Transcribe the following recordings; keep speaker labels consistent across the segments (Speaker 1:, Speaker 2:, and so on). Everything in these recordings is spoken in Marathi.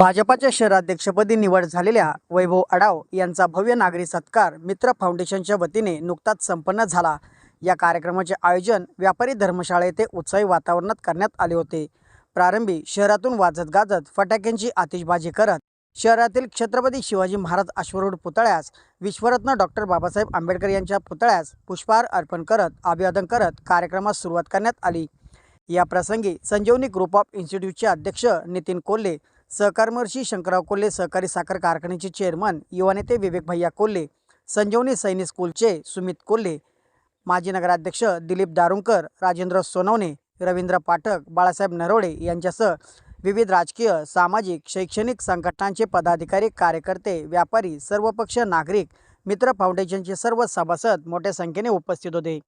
Speaker 1: भाजपाच्या शहराध्यक्षपदी निवड झालेल्या वैभव आडाव यांचा भव्य नागरी सत्कार मित्र फाउंडेशनच्या वतीने नुकताच संपन्न झाला. या कार्यक्रमाचे आयोजन व्यापारी धर्मशाळा येथे उत्साही वातावरणात करण्यात आले होते. प्रारंभी शहरातून वाजत गाजत फटाक्यांची आतिषबाजी करत शहरातील छत्रपती शिवाजी महाराज अश्वरूढ पुतळ्यास विश्वरत्न डॉक्टर बाबासाहेब आंबेडकर यांच्या पुतळ्यास पुष्पहार अर्पण करत अभिवादन करत कार्यक्रमास सुरुवात करण्यात आली. या प्रसंगी संजीवनी ग्रुप ऑफ इन्स्टिट्यूटचे अध्यक्ष नितीन कोल्हे सहकारमर्षी शंकरराव कोल्हे सहकारी साखर कारखान्याचे चेअरमन युवा नेते विवेक भैया कोल्हे संजीवनी सैनिक स्कूलचे सुमित कोल्हे माजी नगराध्यक्ष दिलीप दारुंकर राजेंद्र सोनवणे रवींद्र पाठक बाळासाहेब नरोडे यांच्यासह विविध राजकीय सामाजिक शैक्षणिक संघटनांचे पदाधिकारी कार्यकर्ते व्यापारी सर्वपक्ष नागरिक मित्र फाउंडेशनचे सर्व सभासद मोठ्या संख्येने उपस्थित होते.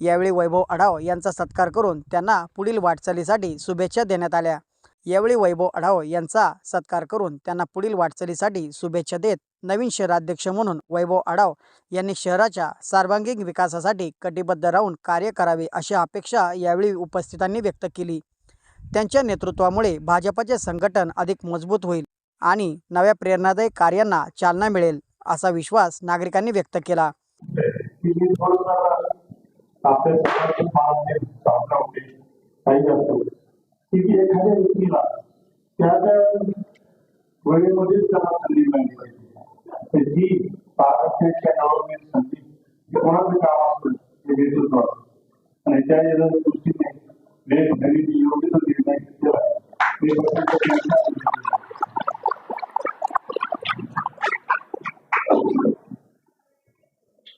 Speaker 1: यावेळी वैभव आढाव यांचा सत्कार करून त्यांना पुढील वाटचालीसाठी शुभेच्छा देण्यात आल्या. यावेळी वैभव आढाव यांचा सत्कार करून त्यांना पुढील वाटचालीसाठी शुभेच्छा देत नवीन शहराध्यक्ष म्हणून वैभव आढाव यांनी शहराच्या सर्वांगीण विकासासाठी कटिबद्ध राहून कार्य करावे अशी अपेक्षा यावेळी उपस्थितांनी व्यक्त केली. त्यांच्या नेतृत्वामुळे भाजपाचे संघटन अधिक मजबूत होईल आणि नव्या प्रेरणादायी कार्यांना चालना मिळेल असा विश्वास नागरिकांनी व्यक्त केला.
Speaker 2: आपल्या काही की एखाद्या व्यक्तीला त्या त्या वेळेमध्येच त्याला संधी मिळाली पाहिजे. जी पारदर्शकच्या गव्हर्नमेंट संधी कोणाचं काम असतं ते नेतृत्व असतं. आणि त्या दृष्टीने वेग योग्य तो निर्णय घेतलेला आहे.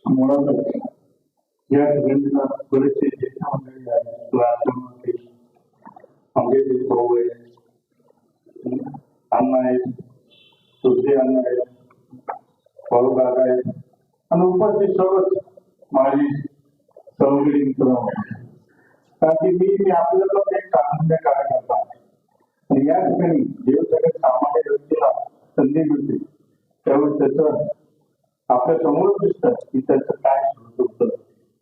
Speaker 2: मुळातच या ठिकाणीला बरेचसे ज्येष्ठ मंडळी आहेत भाऊ आहेत अण्णा आहेत सुरते अण्णा आहेत भाऊ काका आहेत आणि उपस्थित सर्वच माझी सहयोगी मित्र कारण की मी मी आपल्याला पण एक सामान्य कार्यकर्ता आणि या ठिकाणी जेव्हा सगळ्या सामान्य व्यक्तीला संधी मिळते. त्यावेळी त्याचं आपल्यासमोर दिसतं की त्याचं काय सुरू होतं.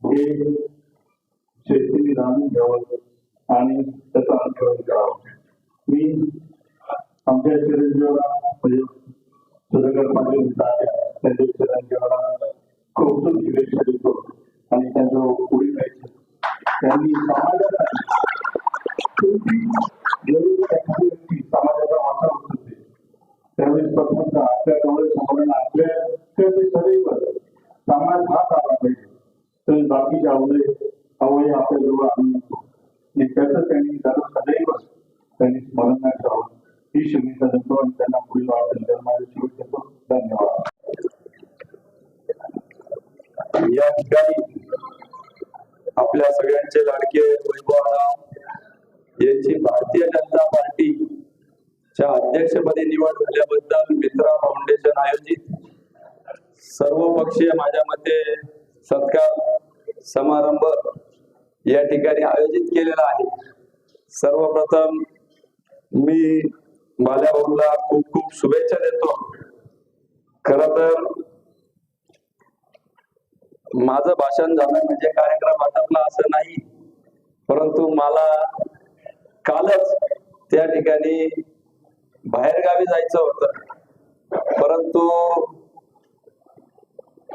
Speaker 2: हे शेतीने जाणून घ्यावं. आणि त्याचं अनुकरण करावं मी आमच्या चिरंजीवाला म्हणजे सुधाकर पाटील त्यांच्या चिरंजीवाला कौतुक शुभेच्छा देतो. आणि त्यांचं पुढील त्यांनी समाजासाठी आपल्या
Speaker 3: सगळ्यांचे लाडके वैभव यांची भारतीय जनता पार्टी च्या अध्यक्षपदी निवड झाल्याबद्दल मित्रा फाउंडेशन आयोजित. सर्व पक्षीय माझ्या मते सत्कार समारंभ या ठिकाणी आयोजित केलेला आहे. सर्वप्रथम मी बाल्याभाऊला खूप खूप शुभेच्छा देतो. खर तर माझं भाषण झालं म्हणजे कार्यक्रम आटपला असं नाही. परंतु मला कालच त्या ठिकाणी बाहेरगावी जायचं होतं. परंतु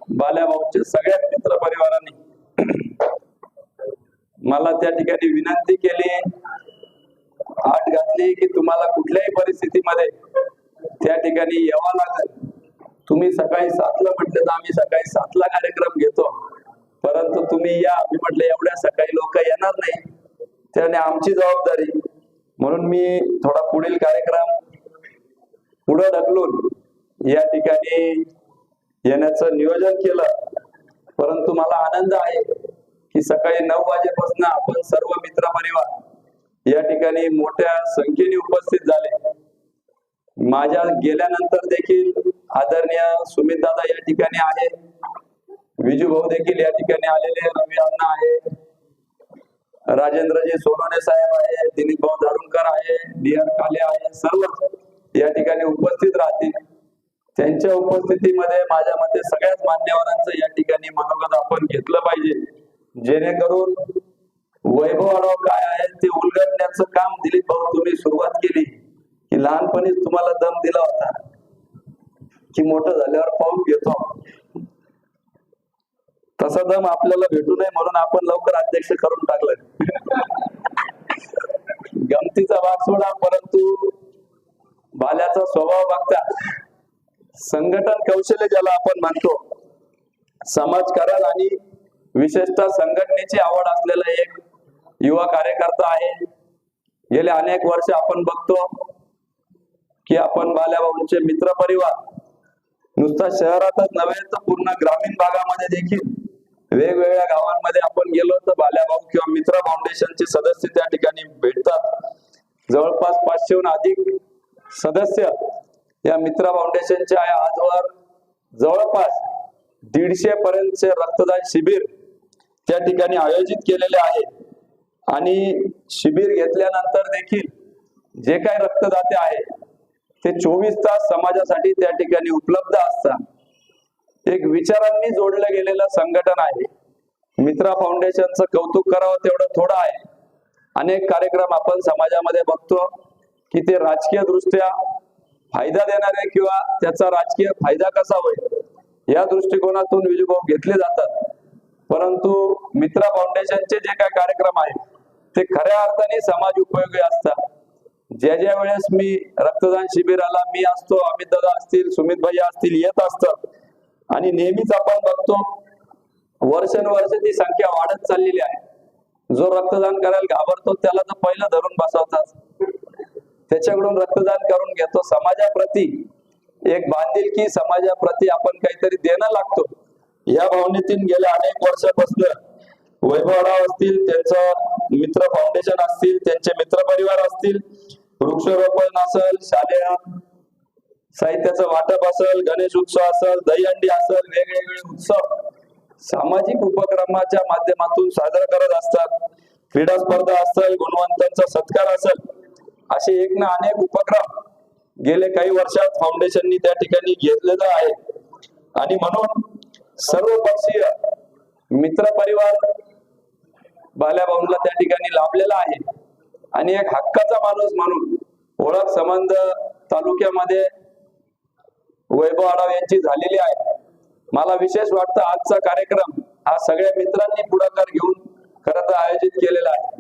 Speaker 3: बाल्याभाऊच्या सगळ्या मित्र परिवारांनी मला त्या ठिकाणी विनंती केली आठ घातली की तुम्हाला कुठल्याही परिस्थितीमध्ये त्या ठिकाणी यावं लागेल. तुम्ही सकाळी सातला म्हटलं तर आम्ही सकाळी सातला कार्यक्रम घेतो. परंतु तुम्ही या मी म्हटलं एवढ्या सकाळी लोक येणार नाही. त्याने आमची जबाबदारी. म्हणून मी थोडा पुढील कार्यक्रम पुढं ढकलून या ठिकाणी येण्याचं नियोजन केलं. परंतु मला आनंद आहे की सकाळी नऊ वाजेपासून आपण सर्व मित्र परिवार या ठिकाणी मोठ्या संख्येने उपस्थित झाले. माझ्या गेल्यानंतर देखील आदरणीय सुमित दादा या ठिकाणी आहे. विजू भाऊ देखील या ठिकाणी आलेले रवी अण्णा आहे. राजेंद्रजी सोनवणे साहेब आहे. दिलीप भाऊ दारुणकर आहे. डी आर काले आहे. सर्व या ठिकाणी उपस्थित राहतील. त्यांच्या उपस्थितीमध्ये माझ्या मते सगळ्याच मान्यवरांचं या ठिकाणी मनोगत आपण घेतलं पाहिजे. जेणेकरून वैभव आढाव काय आहे ते उलगडण्याचं काम दिलीप भाऊ तुम्ही सुरुवात केली. की लहानपणीच तुम्हाला दम दिला होता की मोठं झाल्यावर पाहून घेतो तसा दम आपल्याला भेटू नये म्हणून आपण लवकर अध्यक्ष करून टाकलं. गमतीचा भाग सोडा परंतु बाल्याचा स्वभाव बघता. संघटन कौशल्य ज्याला आपण म्हणतो समाजकारण आणि विशेषतः संघटनेची आवड असलेला एक युवा कार्यकर्ता आहे. गेले अनेक वर्ष आपण बघतो की आपण बाल्याभाऊंचे मित्र परिवार नुसता शहरातच नव्हे तर पूर्ण ग्रामीण भागामध्ये देखील वेगवेगळ्या गावांमध्ये आपण गेलो तर बाल्याभाऊ किंवा मित्र फाउंडेशनचे सदस्य त्या ठिकाणी भेटतात. जवळपास पाचशेहून अधिक सदस्य या मित्र फाउंडेशनचे आहे आजवर जवळपास दीडशे पर्यंतचे रक्तदान शिबिर त्या ठिकाणी आयोजित केलेले आहे. आणि शिबिर घेतल्यानंतर देखील जे काही रक्तदाते आहे ते चोवीस तास समाजासाठी त्या ठिकाणी उपलब्ध असतात. एक विचारांनी जोडलं गेलेलं संघटन आहे. मित्रा फाउंडेशनचं कौतुक करावं तेवढं थोडं आहे. अनेक कार्यक्रम आपण समाजामध्ये बघतो की ते राजकीय दृष्ट्या फायदा देणारे किंवा त्याचा राजकीय फायदा कसा होईल या दृष्टिकोनातून विजयभाऊ घेतले जातात. परंतु मित्रा फाउंडेशनचे जे काही कार्यक्रम आहेत ते खऱ्या अर्थाने समाज उपयोगी असतात. ज्या ज्या वेळेस मी रक्तदान शिबिराला मी असतो अमित दादा असतील सुमित भाई असतील येत असतात. आणि नेहमीच आपण बघतो वर्षानुवर्ष ती संख्या वाढत चाललेली आहे. जो रक्तदान करायला घाबरतो त्याला तर पहिलं धरून बसवतात. त्याच्याकडून रक्तदान करून घेतो. समाजाप्रती एक बांधिलकी समाजाप्रती आपण काहीतरी देणं लागतो. या भावनेतून गेल्या अनेक वर्षापासून वैभवराव असतील त्यांचं मित्र फाउंडेशन असतील त्यांचे मित्र परिवार असतील वृक्षरोपण असेल शालेय साहित्याचं वाटप असेल गणेश उत्सव असेल दहीहंडी असेल वेगवेगळे उत्सव सामाजिक उपक्रमाच्या माध्यमातून साजरा करत असतात. क्रीडा स्पर्धा असेल गुणवंतांचा सत्कार असेल असे एक ना अनेक उपक्रम गेले काही वर्षात फाउंडेशननी त्या ठिकाणी घेतलेलं आहे. आणि म्हणून सर्व पक्षीय मित्र परिवार बाल्याभाऊंना त्या ठिकाणी लाभलेला आहे. आणि एक हक्काचा माणूस म्हणून ओळख संबंध तालुक्यामध्ये वैभव आढाव यांची झालेली आहे. मला विशेष वाटतं आजचा कार्यक्रम हा सगळ्या मित्रांनी पुढाकार घेऊन खरं तर आयोजित केलेला आहे.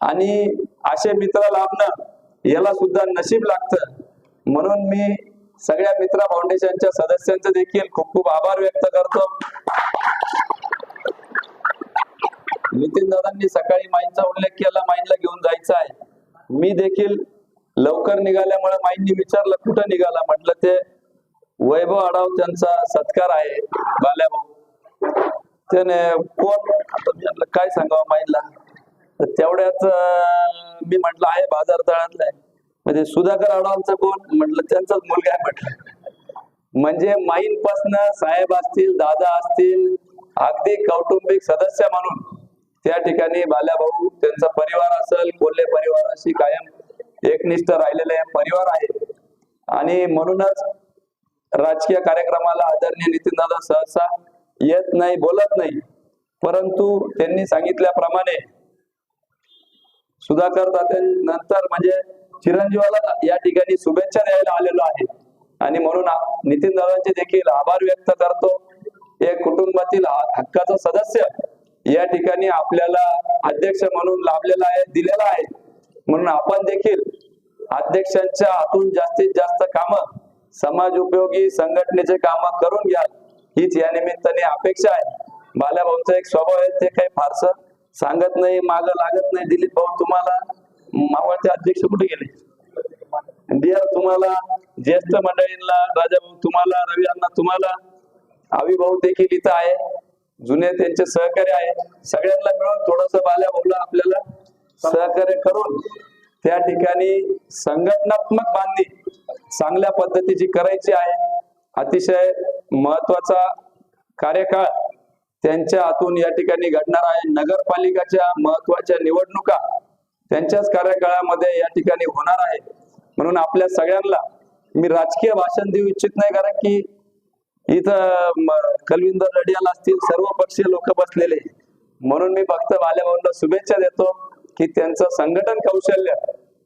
Speaker 3: आणि असे मित्र लाभणं याला सुद्धा नशीब लागतं. म्हणून मी सगळ्या मित्र फाउंडेशनच्या सदस्यांचे देखील खूप खूप आभार व्यक्त करतो. नितीन दादांनी सकाळी माईंचा उल्लेख केला माईंला घेऊन जायचं आहे. मी देखील लवकर निघाल्यामुळे माईंनी विचारलं कुठं निघाला? म्हटलं ते वैभव आढाव त्यांचा सत्कार आहे बाल्याभाऊ. त्याने कोण? म्हटलं काय सांगावं माईंला? तेवढ्याच मी म्हटलं आहे बाजार तळातला आहे. म्हणजे सुधाकर आडवांचा कोण? म्हटलं त्यांचाच मुलगा आहे म्हटलं. म्हणजे माईंपासनं साहेब असतील दादा असतील अगदी कौटुंबिक सदस्य म्हणून त्या ठिकाणी बाल्याभाऊ त्यांचा परिवार असेल कोल्हे परिवाराशी कायम एकनिष्ठ राहिलेले परिवार आहे आणि म्हणूनच राजकीय कार्यक्रमाला आदरणीय नितीनदादा सहसा येत नाही बोलत नाही. परंतु त्यांनी सांगितल्याप्रमाणे सुधाकर नंतर म्हणजे चिरंजीवाला या ठिकाणी शुभेच्छा द्यायला आलेलो आहे. आणि म्हणून नितीन दादांचे देखील आभार व्यक्त करतो. एक कुटुंबातील हक्काचा सदस्य या ठिकाणी आपल्याला अध्यक्ष म्हणून लाभलेला आहे दिलेला आहे. म्हणून आपण देखील अध्यक्षांच्या हातून जास्तीत जास्त काम समाज उपयोगी संघटनेचे काम करून घ्या हीच या निमित्ताने अपेक्षा आहे. बाल्याभाऊंचा एक स्वभाव आहे ते काही फारसं सांगत नाही माग लागत नाही. दिलीप भाऊ तुम्हाला मावळचे अध्यक्ष कुठे गेले? डिअर तुम्हाला ज्येष्ठ मंडळींना राजाभाऊ तुम्हाला रवी अण्णा तुम्हाला आवी भाऊ देखील इथं आहे. जुने त्यांचे सहकार्य आहे. सगळ्यांना मिळून थोडस बाल्या मुलं आपल्याला सहकार्य करून त्या ठिकाणी संघटनात्मक बांधणी चांगल्या पद्धतीची करायची आहे. अतिशय महत्त्वाचा कार्यकाळ त्यांच्या हातून या ठिकाणी घडणार आहे. नगरपालिकाच्या महत्त्वाच्या निवडणुका त्यांच्याच कार्यकाळामध्ये या ठिकाणी होणार आहे. म्हणून आपल्या सगळ्यांना मी राजकीय भाषण देऊ इच्छित नाही कारण की इथं कलविंदर रडियाल असतील सर्व पक्षीय लोक बसलेले. म्हणून मी फक्त बाल्याभाऊंना शुभेच्छा देतो की त्यांचं संघटन कौशल्य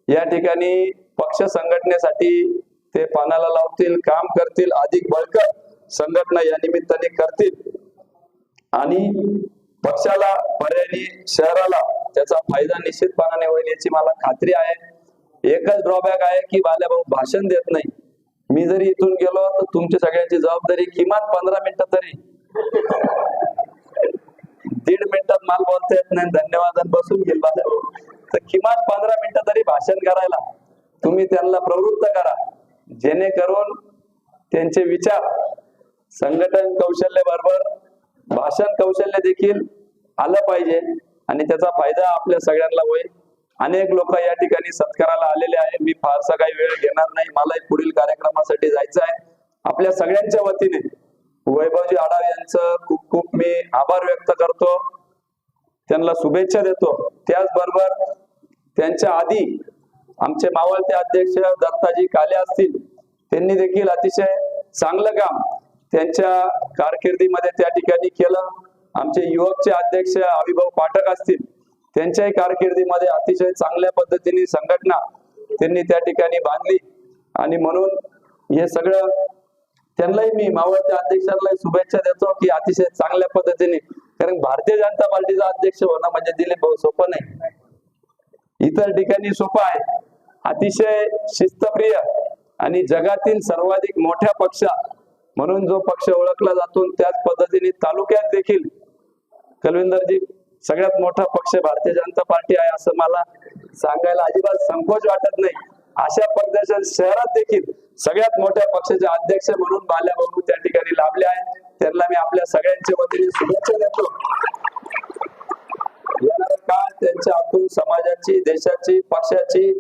Speaker 3: या ठिकाणी पक्ष संघटनेसाठी ते पानाला लावतील काम करतील अधिक बळकट संघटना या निमित्ताने करतील. आणि पक्षाला पर्यायी शहराला त्याचा फायदा निश्चितपणाने होईल याची मला खात्री आहे. एकच ड्रॉबॅक आहे की भाल्याभाऊ भाषण देत नाही. मी जरी इथून गेलो तर तुमची सगळ्यांची जबाबदारी किमान पंधरा मिनिटं तरी. दीड मिनिटात माल बोलता येत नाही धन्यवाद बसून घेईल तर किमान पंधरा मिनिटं तरी भाषण करायला. तुम्ही त्यांना प्रवृत्त करा. जेणेकरून त्यांचे विचार संघटन कौशल्य बरोबर भाषण कौशल्य देखील आलं पाहिजे आणि त्याचा फायदा आपल्या सगळ्यांना होईल. अनेक लोक या ठिकाणी सत्काराला आलेले आहे मी फारसा काही वेळ घेणार नाही. मला पुढील कार्यक्रमासाठी जायचं आहे. आपल्या सगळ्यांच्या वतीने वैभवजी आढाव यांचं खूप खूप मी आभार व्यक्त करतो. त्यांना शुभेच्छा देतो. त्याचबरोबर त्यांच्या आधी आमचे मावळते अध्यक्ष दत्ताजी काले असतील त्यांनी देखील अतिशय चांगलं काम त्यांच्या कारकिर्दीमध्ये त्या ठिकाणी केलं. आमचे युवकचे अध्यक्ष अविभाव पाठक असतील त्यांच्याही कारकिर्दीमध्ये अतिशय चांगल्या पद्धतीने संघटना त्यांनी त्या ठिकाणी बांधली. आणि म्हणून हे सगळं त्यांनाही मी मावळत्या अध्यक्षांना शुभेच्छा देतो की अतिशय चांगल्या पद्धतीने कारण भारतीय जनता पार्टीचा अध्यक्ष होणं म्हणजे दिलीप भाऊ सोपं नाही. इतर ठिकाणी सोपं आहे. अतिशय शिस्तप्रिय आणि जगातील सर्वाधिक मोठ्या पक्षा म्हणून जो पक्ष ओळखला जातो त्याच पद्धतीने तालुक्यात देखील कलविंदरजी सगळ्यात मोठा पक्ष भारतीय जनता पार्टी आहे असं मला सांगायला अजिबात संकोच वाटत नाही. अशा पद्धतीच्या शहरात देखील सगळ्यात मोठ्या पक्षाचे अध्यक्ष म्हणून बाल्याबाबू त्या ठिकाणी लाभले आहे त्यांना मी आपल्या सगळ्यांच्या वतीने शुभेच्छा देतो. काळ त्यांच्या हातून समाजाची देशाची पक्षाची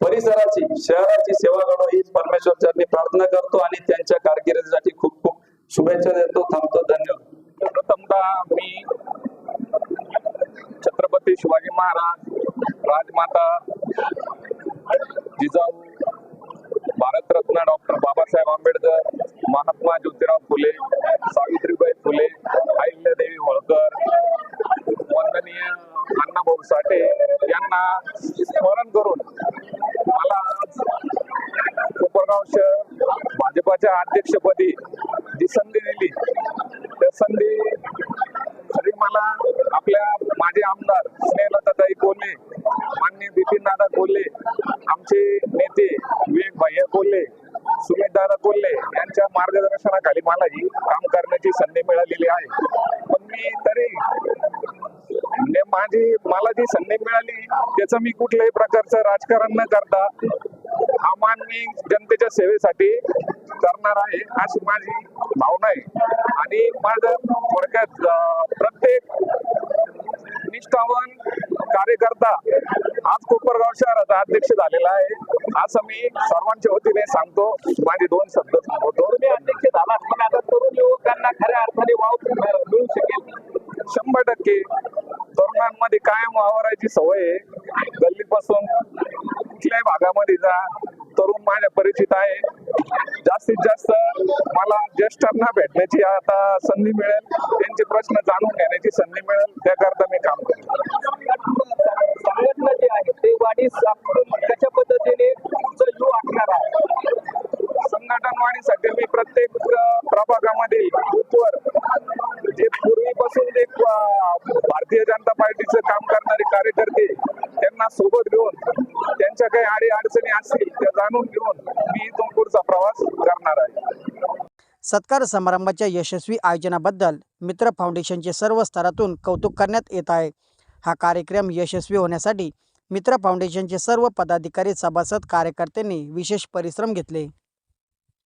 Speaker 3: परिसराची शहराची सेवा घडो हीच परमेश्वर चरणी प्रार्थना करतो आणि त्यांच्या कारकिर्दीसाठी खूप खूप शुभेच्छा देतो थांबतो धन्यवाद
Speaker 4: प्रथमतः मी छत्रपती शिवाजी महाराज राजमाता जिजाऊ भारतरत्न डॉक्टर बाबासाहेब आंबेडकर महात्मा ज्योतिराव फुले सावित्रीबाई फुले अहिल्यादेवी होळकर वंदनीय अण्णाभाऊ साठे यांना स्मरण करून मला आज कोपरगाव शहर भाजपाच्या अध्यक्षपदी जी संधी दिली त्या संधी तरी मला आपल्या माझे आमदार स्नेहलताई कोल्हे माननीय बिपिन दादा कोल्हे आमचे नेते विवेक भैया कोल्हे सुमित दादा कोल्हे यांच्या मार्गदर्शनाखाली मला ही काम करण्याची संधी मिळालेली आहे. पण मी तरी माझी मला जी संधी मिळाली त्याचं मी कुठल्याही प्रकारचं राजकारण न करता हा मान मी जनतेच्या सेवेसाठी करणार आहे अशी माझी भावना आहे. आणि माझं थोडक्यात प्रत्येक निष्ठावान कार्यकर्ता आज कोपरगाव शहराचा अध्यक्ष झालेला आहे. असं मी सर्वांच्या वतीने सांगतो माझे दोन शब्द सांगतो. मी अध्यक्ष झाला पण आता तरुण युवकांना खऱ्या अर्थाने वाव मिळू शकेल. शंभर टक्के तरुणांमध्ये कायम वावरायची सवय आहे. गल्लीपासून कुठल्याही भागामध्ये जा. तरुण माझ्या परिचित आहे. जास्तीत जास्त मला ज्येष्ठांना भेटण्याची आता संधी मिळेल. त्यांचे प्रश्न जाणून घेण्याची संधी मिळेल. त्याकरता मी काम
Speaker 5: संघटना जी आहे ते वाढी सापडून कशा पद्धतीने असणार आहे?
Speaker 4: संघटन वाढीसाठी मी प्रत्येक प्रभागामध्ये जे पूर्वीपासून जे भारतीय जनता पार्टीचं काम करणारे कार्यकर्ते त्यांना सोबत घेऊन त्यांच्या काही अडी अडचणी असतील त्या जाणून घेऊन मी इथून पुढचा प्रवास करणार आहे
Speaker 1: सत्कार समारंभाच्या यशस्वी आयोजनाबद्दल मित्र फाउंडेशनचे सर्व स्तरातून कौतुक करण्यात येत आहे. हा कार्यक्रम यशस्वी होण्यासाठी मित्र फाउंडेशनचे सर्व पदाधिकारी सभासद कार्यकर्त्यांनी विशेष परिश्रम घेतले.